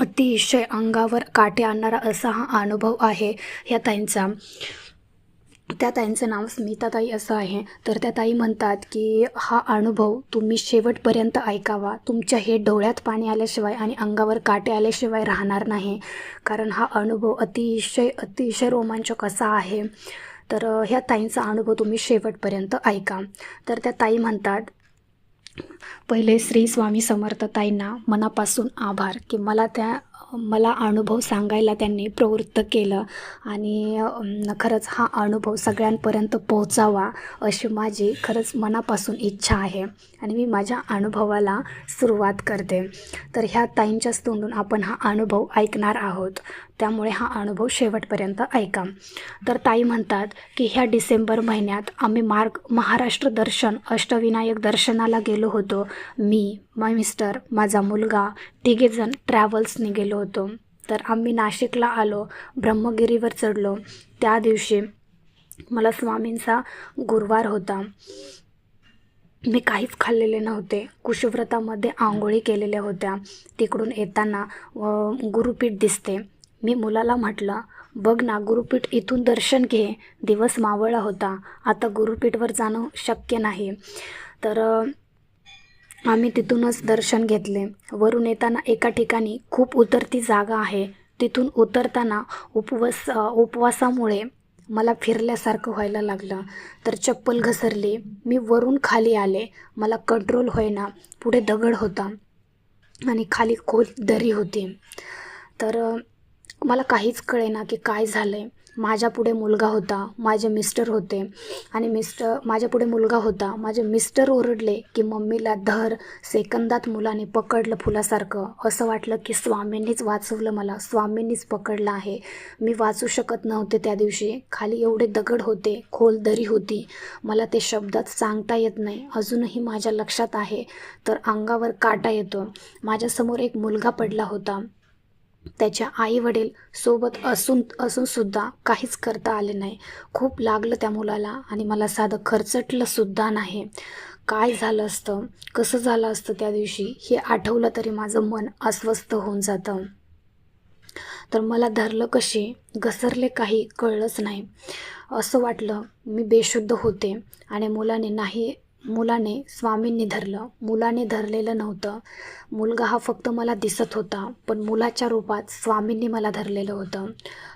अतिशय अंगावर काटे आणणारा असा हा अनुभव आहे ह्या ताईंचा. त्या ताईंचं नाव स्मिताताई असं आहे. तर त्या ताई म्हणतात की हा अनुभव तुम्ही शेवटपर्यंत ऐकावा. तुमच्या हे डोळ्यात पाणी आल्याशिवाय आणि अंगावर काटे आल्याशिवाय राहणार नाही. कारण हा अनुभव अतिशय अतिशय रोमांचक असा आहे. तर ह्या ताईंचा अनुभव तुम्ही शेवटपर्यंत ऐका. तर त्या ताई म्हणतात पहिले श्री स्वामी समर्थताईंना मनापासून आभार की मला त्या मला अनुभव सांगायला त्यांनी प्रवृत्त केलं. आणि खरंच हा अनुभव सगळ्यांपर्यंत पोहोचावा अशी माझी खरंच मनापासून इच्छा आहे. आणि मी माझ्या अनुभवाला सुरुवात करते. तर ह्या ताईंच्याच तोंडून आपण हा अनुभव ऐकणार आहोत. त्यामुळे हा अनुभव शेवटपर्यंत ऐका. तर ताई म्हणतात की ह्या डिसेंबर महिन्यात आम्ही मार्ग महाराष्ट्र दर्शन अष्टविनायक दर्शनाला गेलो होतो. मी मा मिस्टर माझा मुलगा तिघेजण ट्रॅव्हल्सने गेलो होतो. तर आम्ही नाशिकला आलो ब्रह्मगिरीवर चढलो. त्या दिवशी मला स्वामींचा गुरुवार होता. मी काहीच खाल्लेले नव्हते. कुशव्रतामध्ये आंघोळी केलेल्या होत्या. तिकडून येताना गुरुपीठ दिसते. मी मुलाला म्हटलं बघ ना गुरुपीठ इथून दर्शन घे. दिवस मावळा होता. आता गुरुपीठवर जाणं शक्य नाही. तर आम्ही तिथूनच दर्शन घेतले. वरून येताना एका ठिकाणी खूप उतरती जागा आहे. तिथून उतरताना उपवास उपवासामुळे मला फिरल्यासारखं व्हायला लागलं. तर चप्पल घसरली. मी वरून खाली आले. मला कंट्रोल होईना. पुढे दगड होता. आणि खाली खोल दरी होती. तर मला काहीच कळेना की काय झालं आहे माझ्या पुढे मुलगा होता माझे मिस्टर होते आणि मिस्टर माझ्या पुढे मुलगा होता. माझे मिस्टर ओरडले की मम्मीला धर सेकंदात मुलाने पकडलं फुलासारखं. असं वाटलं की स्वामींनीच वाचवलं मला स्वामींनीच पकडलं आहे. मी वाचू शकत नव्हते त्या दिवशी. खाली एवढे दगड होते खोल दरी होती. मला ते शब्दात सांगता येत नाही. अजूनही माझ्या लक्षात आहे. तर अंगावर काटा येतो. माझ्यासमोर एक मुलगा पडला होता. त्याच्या आई वडील सोबत असून असूनसुद्धा काहीच करता आले नाही. खूप लागलं त्या मुलाला आणि मला साधं खरचटलं सुद्धा नाही. काय झालं असतं? कसं झालं असतं त्या दिवशी? हे आठवलं तरी माझं मन अस्वस्थ होऊन जातं. तर मला धरलं कशी? घसरले काही? कळलंच नाही. असं वाटलं मी बेशुद्ध होते आणि मुलाने नाही मुलाने स्वामींनी धरलं. मुलाने धरलेलं नव्हतं. मुलगा हा फक्त मला दिसत होता पण मुलाच्या रूपात स्वामींनी मला धरलेलं होतं.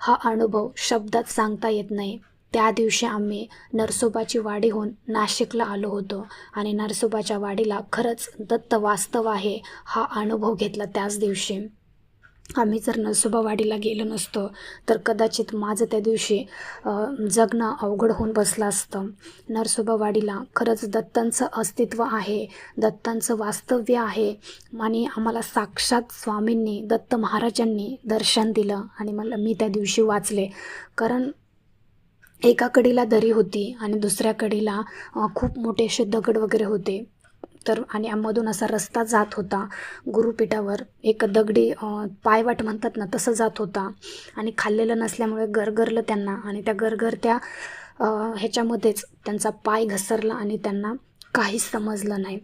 हा अनुभव शब्दात सांगता येत नाही. त्या दिवशी आम्ही नरसोबाची वाडीहून नाशिकला आलो होतो आणि नरसोबाच्या वाडीला खरंच दत्त वास्तव आहे हा अनुभव घेतला त्याच दिवशी. आम्ही जर नसोबावाडीला गेलो नसतो तर कदाचित माझं त्या दिवशी जगणं अवघड होऊन बसलं असतं. नरसोबावाडीला खरंच दत्तांचं अस्तित्व आहे दत्तांचं वास्तव्य आहे. आणि आम्हाला साक्षात स्वामींनी दत्त महाराजांनी दर्शन दिलं आणि मला मी त्या दिवशी वाचले. कारण एका कडीला दरी होती आणि दुसऱ्या कडीला खूप मोठे असे दगड वगैरे होते. तर आणि मधून असा रस्ता जात होता. गुरुपीठावर एक दगडी पायवाट म्हणतात ना तसं जात होता. आणि खाल्लेलं नसल्यामुळे गरगरलं त्यांना. आणि त्या गरगरत्या त्या ह्याच्यामध्येच त्यांचा पाय घसरला आणि त्यांना काहीच समजलं नाही.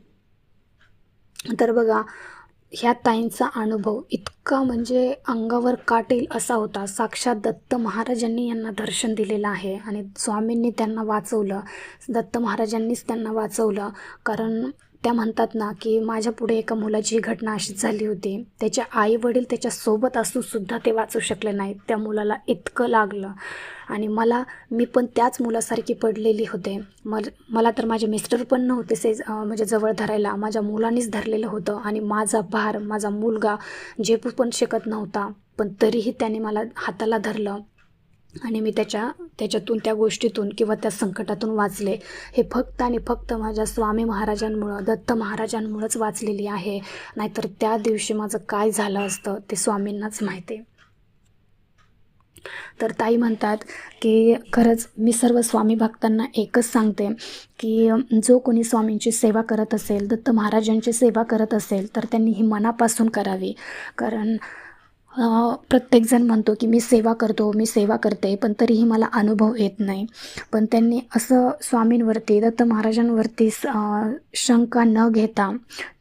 तर बघा ह्या ताईंचा अनुभव इतका म्हणजे अंगावर काटेल असा होता. साक्षात दत्त महाराजांनी यांना दर्शन दिलेलं आहे आणि स्वामींनी त्यांना वाचवलं. दत्त महाराजांनीच त्यांना वाचवलं. कारण त्या म्हणतात ना की माझ्या पुढे एका मुलाची घटना अशीच झाली होती. त्याचे आई वडील त्याच्यासोबत असूनसुद्धा ते वाचू शकले नाहीत. त्या मुलाला इतकं लागलं. आणि मला मी पण त्याच मुलासारखी पडलेली होते. मल मला तर माझे मिस्टर पण नव्हते से म्हणजे जवळ धरायला. माझ्या मुलांनीच धरलेलं होतं. आणि माझा भार माझा मुलगा झेपू पण शकत नव्हता. पण तरीही त्याने मला हाताला धरलं. आणि मी त्याच्या त्याच्यातून त्या गोष्टीतून किंवा त्या संकटातून वाचले. हे फक्त आणि फक्त माझ्या स्वामी महाराजांमुळं दत्त महाराजांमुळंच वाचलेली आहे. नाहीतर त्या दिवशी माझं काय झालं असतं ते स्वामींनाच माहिती. आहे तर ताई म्हणतात की खरंच मी सर्व स्वामी भक्तांना एकच सांगते की जो कोणी स्वामींची सेवा करत असेल दत्त महाराजांची सेवा करत असेल तर त्यांनी ही मनापासून करावी. कारण प्रत्येकजण म्हणतो की मी सेवा करतो मी सेवा करते पण तरीही मला अनुभव येत नाही. पण त्यांनी असं स्वामींवरती दत्त महाराजांवरती स- शंका न घेता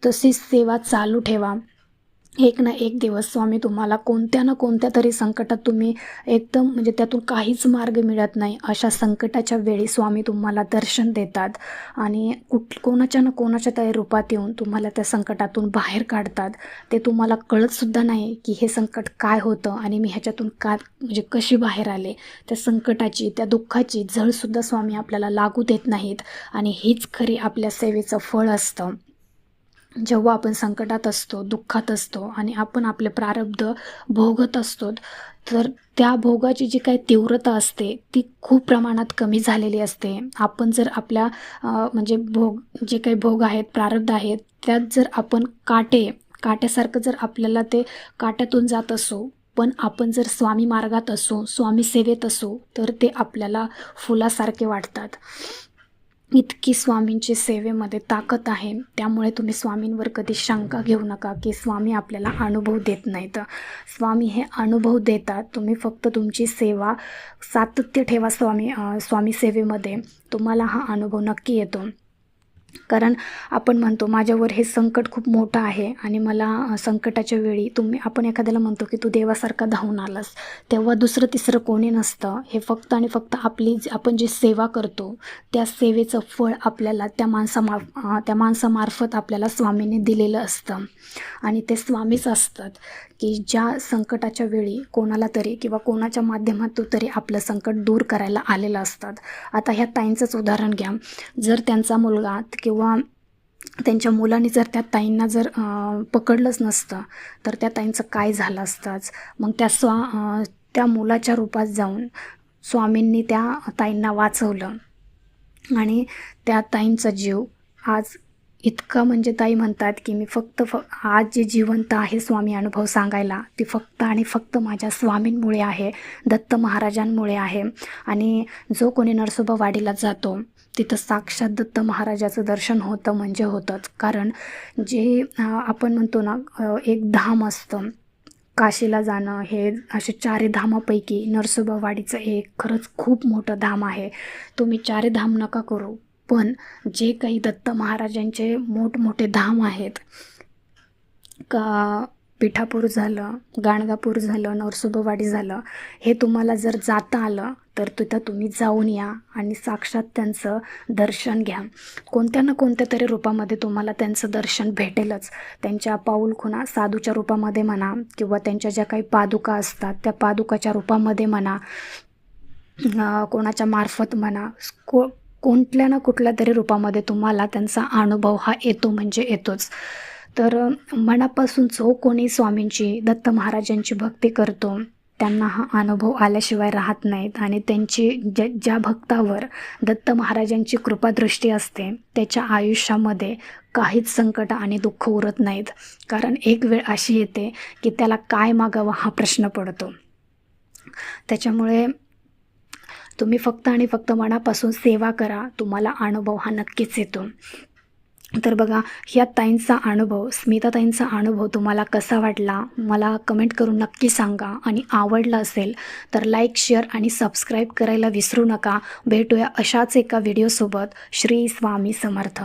तशीच सेवा चालू ठेवा. एक ना एक दिवस स्वामी तुम्हाला कोणत्या ना कोणत्या तरी संकटात तुम्ही एकदम म्हणजे त्यातून काहीच मार्ग मिळत नाही अशा संकटाच्या वेळी स्वामी तुम्हाला दर्शन देतात आणि कुठ कोणाच्या ना कोणाच्या तरी रूपात येऊन तुम्हाला त्या संकटातून बाहेर काढतात. ते तुम्हाला कळतसुद्धा नाही की हे संकट काय होतं आणि मी ह्याच्यातून का म्हणजे कशी बाहेर आले. त्या संकटाची त्या दुःखाची झळसुद्धा स्वामी आपल्याला लागू देत नाहीत आणि हीच खरी आपल्या सेवेचं फळ असतं. जेव्हा आपण संकटात असतो दुःखात असतो आणि आपण आपले प्रारब्ध भोगत असतो तर त्या भोगाची जी काही तीव्रता असते ती खूप प्रमाणात कमी झालेली असते. आपण जर आपल्या म्हणजे भोग जे काही भोग आहेत प्रारब्ध आहेत त्यात जर आपण काटे काट्यासारखं जर आपल्याला ते काट्यातून जात असो पण आपण जर स्वामी मार्गात असो स्वामी सेवेत असो तर ते आपल्याला फुलासारखे वाटतात. इतकी स्वामींची सेवेमध्ये ताकद आहे. त्यामुळे तुम्ही स्वामींवर कधी शंका घेऊ नका की स्वामी आपल्याला अनुभव देत नाहीत. स्वामी हे अनुभव देतात. तुम्ही फक्त तुमची सेवा सातत्य ठेवा स्वामी स्वामी सेवेमध्ये. तुम्हाला हा अनुभव नक्की येतो. कारण आपण म्हणतो माझ्यावर हे संकट खूप मोठं आहे आणि मला संकटाच्या वेळी तुम्ही आपण एखाद्याला म्हणतो की तू देवासारखा धावून आलास. तेव्हा दुसरं तिसरं कोणी नसतं. हे फक्त आणि फक्त आपली आपण जी सेवा करतो त्या सेवेचं फळ आपल्याला त्या माणसामा त्या माणसामार्फत आपल्याला स्वामीने दिलेलं असतं. आणि ते स्वामीच असतात की ज्या संकटाच्या वेळी कोणाला तरी किंवा कोणाच्या माध्यमातून तरी आपलं संकट दूर करायला आलेलं असतात. आता ह्या ताईंचंच उदाहरण घ्या. जर त्यांचा मुलगा किंवा त्यांच्या मुलांनी जर त्या ताईंना जर पकडलंच नसतं तर त्या ताईंचं काय झालं असतंच? मग त्या स्वा त्या मुलाच्या रूपात जाऊन स्वामींनी त्या ताईंना वाचवलं. आणि त्या ताईंचा जीव आज इतका म्हणजे ताई म्हणतात की मी फक्त फ आज जे जिवंत आहे स्वामी अनुभव सांगायला ती फक्त आणि फक्त माझ्या स्वामींमुळे आहे दत्त महाराजांमुळे आहे. आणि जो कोणी नरसोबा वाडीला जातो तिथं साक्षात दत्त महाराजाचं दर्शन होतं म्हणजे होतंच. कारण जे आपण म्हणतो ना एक धाम असतं काशीला जाणं हे असे चारे धामापैकी नरसोबावाडीचं एक खरंच खूप मोठं धाम आहे. तुम्ही चारी धाम नका करू पण जे काही दत्त महाराजांचे मोठमोठे धाम आहेत का पिठापूर झालं गाणगापूर झालं नरसोबावाडी झालं हे तुम्हाला जर जाता आलं तर तिथं तुम्ही जाऊन या आणि साक्षात त्यांचं दर्शन घ्या. कोणत्या ना कोणत्या तरी रूपामध्ये तुम्हाला त्यांचं दर्शन भेटेलच. त्यांच्या पाऊलखुणा साधूच्या रूपामध्ये म्हणा किंवा त्यांच्या ज्या काही पादुका असतात त्या पादुकाच्या रूपामध्ये म्हणा कोणाच्या मार्फत म्हणा को कोणत्या ना कुठल्या तरी रूपामध्ये तुम्हाला त्यांचा अनुभव हा येतो म्हणजे येतोच. तर मनापासून जो कोणी स्वामींची दत्त महाराजांची भक्ती करतो? त्यांना हा अनुभव आल्याशिवाय राहत नाहीत आणि त्यांची ज्या ज्या भक्तावर दत्त महाराजांची कृपादृष्टी असते त्याच्या आयुष्यामध्ये काहीच संकट आणि दुःख उरत नाहीत. कारण एक वेळ अशी येते की त्याला काय मागावं हा प्रश्न पडतो. त्याच्यामुळे तुम्ही फक्त आणि फक्त मनापासून सेवा करा तुम्हाला अनुभव हा नक्कीच येतो. तर बघा ह्या ताईंचा अनुभव स्मिताताईंचा अनुभव तुम्हाला कसा वाटला? मला कमेंट करून नक्की सांगा. आणि आवडला असेल तर लाईक शेअर आणि सबस्क्राईब करायला विसरू नका. भेटूया अशाच एका व्हिडिओसोबत श्री स्वामी समर्थ.